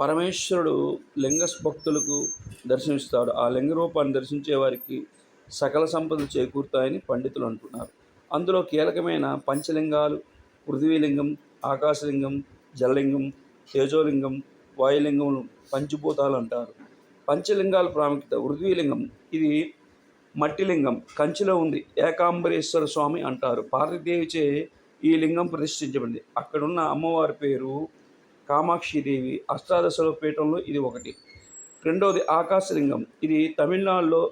పరమేశ్వరుడు లింగ భక్తులకు దర్శనమిస్తాడు. ఆ లింగ రూపాన్ని దర్శించే వారికి సకల సంపదలు చేకూరుతాయని పండితులు అంటున్నారు. అందులో కీలకమైన పంచలింగాలు పృథ్వీలింగం ఆకాశలింగం జలలింగం తేజోలింగం వాయులింగం పంచభూతాలు అంటారు. పంచలింగాల ప్రాముఖ్యత పృథ్వీలింగం ఇది మట్టిలింగం కంచిలో ఉంది ఏకాంబరేశ్వర స్వామి అంటారు. పార్వతీదేవిచే ఈ లింగం ప్రతిష్ఠించబడింది. అక్కడున్న అమ్మవారి పేరు కామాక్షిదేవి అష్టాదశల పీఠంలో ఇది ఒకటి. రెండవది ఆకాశలింగం. ఇది తమిళనాడులో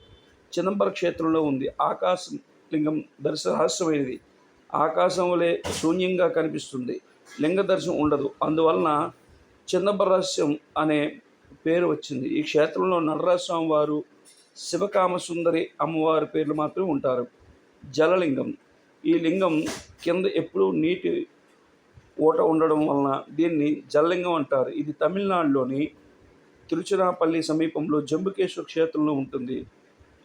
చిదంబర క్షేత్రంలో ఉంది. ఆకాశ లింగం దర్శన రహస్యమైనది. ఆకాశం వలె శూన్యంగా కనిపిస్తుంది. లింగ దర్శనం ఉండదు. అందువలన చిదంబర రహస్యం అనే పేరు వచ్చింది. ఈ క్షేత్రంలో నటరాజస్వామి వారు శివకామసుందరి అమ్మవారి పేర్లు మాత్రమే ఉంటారు. జలలింగం. ఈ లింగం కింద ఎప్పుడూ నీటి ఊట ఉండడం వలన దీన్ని జల్లింగం అంటారు. ఇది తమిళనాడులోని తిరుచిరాపల్లి సమీపంలో జంబుకేశ్వర క్షేత్రంలో ఉంటుంది.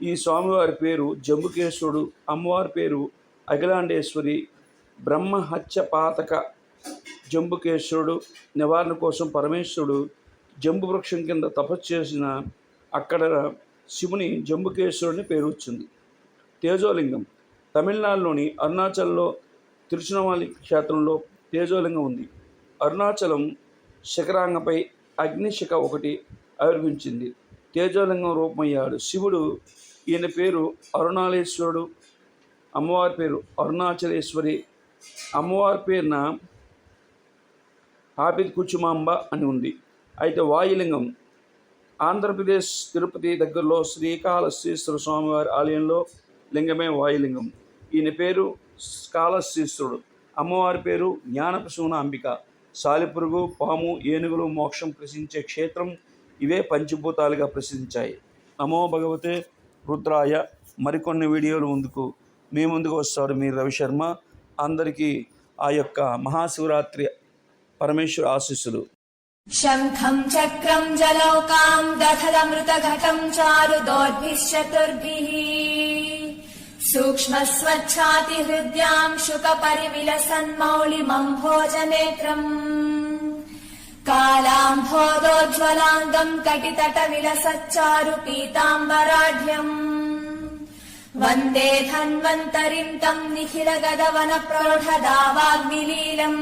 ఈ స్వామివారి పేరు జంబుకేశ్వరుడు అమ్మవారి పేరు అఖిలాండేశ్వరి బ్రహ్మహత్య పాతక జంబుకేశ్వరుడు నివారణ కోసం పరమేశ్వరుడు జంబు వృక్షం కింద తపస్సు చేసిన అక్కడ శివుని జంబుకేశ్వరుని పేరు వచ్చింది. తేజోలింగం తమిళనాడులోని అరుణాచల్లో తిరుచునవాలి క్షేత్రంలో తేజోలింగం ఉంది. అరుణాచలం శిఖరాంగపై అగ్నిశిఖ ఒకటి ఆవిర్భించింది తేజోలింగం రూపమయ్యాడు. శివుడు ఈయన పేరు అరుణాలేశ్వరుడు అమ్మవారి పేరు అరుణాచలేశ్వరి. అమ్మవారి పేరున ఆపిద్ కుచుమాంబ అని ఉంది. అయితే వాయులింగం ఆంధ్రప్రదేశ్ తిరుపతి దగ్గరలో శ్రీకాళహస్తీశ్వర స్వామివారి ఆలయంలో లింగమే వాయులింగం. ఈయన పేరు కాళహస్తీశ్వరుడు అమ్మవారి పేరు జ్ఞానపశువున అంబిక. సాలిపురుగు పాము ఏనుగులు మోక్షం ప్రసిద్ధించే క్షేత్రం ఇవే పంచభూతాలుగా ప్రసిద్ధించాయి. నమో భగవతే రుద్రాయ. మరికొన్ని వీడియోలు ముందుకు. మీ ముందుకు వస్తాడు మీ రవిశర్మ. అందరికీ ఆ యొక్క మహాశివరాత్రి పరమేశ్వర ఆశీస్సులు. శంఖం చక్రం జలౌకాం దధదమృతఘటం చారు దోర్భిశ్చతుర్భిः सूक्ष्मस्वच्छातिहृद्याम् शुकपरिविलसन्मौलिमम् भोजनेत्रम्। कालाम्भोदोज्ज्वलाङ्गम् कटितटविलसच्चारु पीताम्बराढ्यम् वन्दे धन्वन्तरिम् तम् निखिलगदवनप्रौढदावाग्निलीलम्।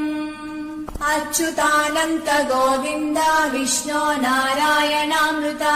अच्युतानन्त गोविन्द विष्णो नारायणामृता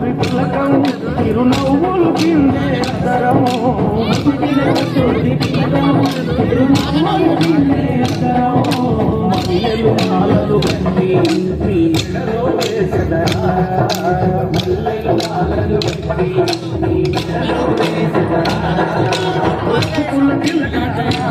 కస్తూరి తిలకం చిరునవ్వులు పిండే అదరము కస్తూరి తిలకం అదరము మల్లెలు మాలలు నీ మెడలో వేసదరా మల్లెలు మాలలు నీ మెడలో వేసదరా ముద్దులాడరా